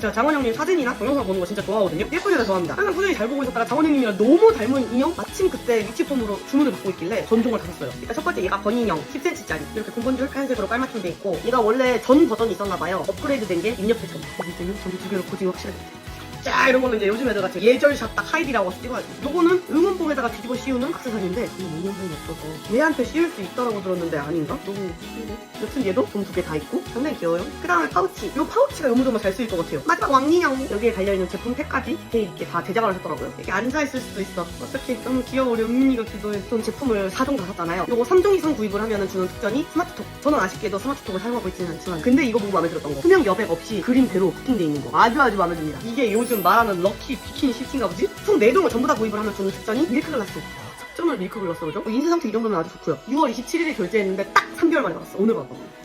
제가 장원 형님 사진이나 동영상 보는 거 진짜 좋아하거든요. 예쁘게 다 좋아합니다. 항상 꾸준히 잘 보고 있었다가 장원 형님이랑 너무 닮은 인형? 마침 그때 위치폼으로 주문을 받고 있길래 전종을 다 샀어요. 일단 첫 번째 얘가 건인형 10cm짜리 이렇게 공건줄 하얀색으로 깔맞춤 돼 있고 얘가 원래 전 버전이 있었나 봐요. 업그레이드 된 게 입력패션. 여기 있더니 저기 두 개로 고지가 확실하게 자 이런 거는 이제 요즘 애들 같이 예절샷 딱 하이디라고 찍어야지 요거는 응원봉에다가 뒤집어 씌우는 악세사리인데 이 응원봉이 없어서 얘한테 씌울 수 있다라고 들었는데 아닌가? 너무 쉬운데? 여튼 얘도 돈 두 개 다 있고 상당히 귀여워요. 그 다음에 파우치. 요 파우치가 너무 정말 잘 쓰일 것 같아요. 마지막 왕인형 여기에 달려있는 제품 팩까지 이렇게, 이렇게 다 제작을 하셨더라고요. 이렇게 앉아있을 수도 있어. 어떻게 너무 귀여워 은민이가 기도해 전 제품을 4종 다 샀잖아요. 요거 3종 이상 구입을 하면 주는 특전이 스마트톡. 저는 아쉽게도 스마트톡을 사용하고 있지는 않지만. 근데 이거 보고 마음에 들었던 거. 투명 여백 없이 그림대로 부팅돼 있는 거. 아주 아주 마음에 듭니다. 이게 요즘 말하는 럭키 비키니 시티인가 보지? 총 4종을 전부 다 구입을 하면 주는 특전이 밀크글라스 특전을 밀크글라스 그죠? 인쇄 상태 이 정도면 아주 좋고요. 6월 27일에 결제했는데 딱 3개월 만에 받았어. 오늘 받았거든요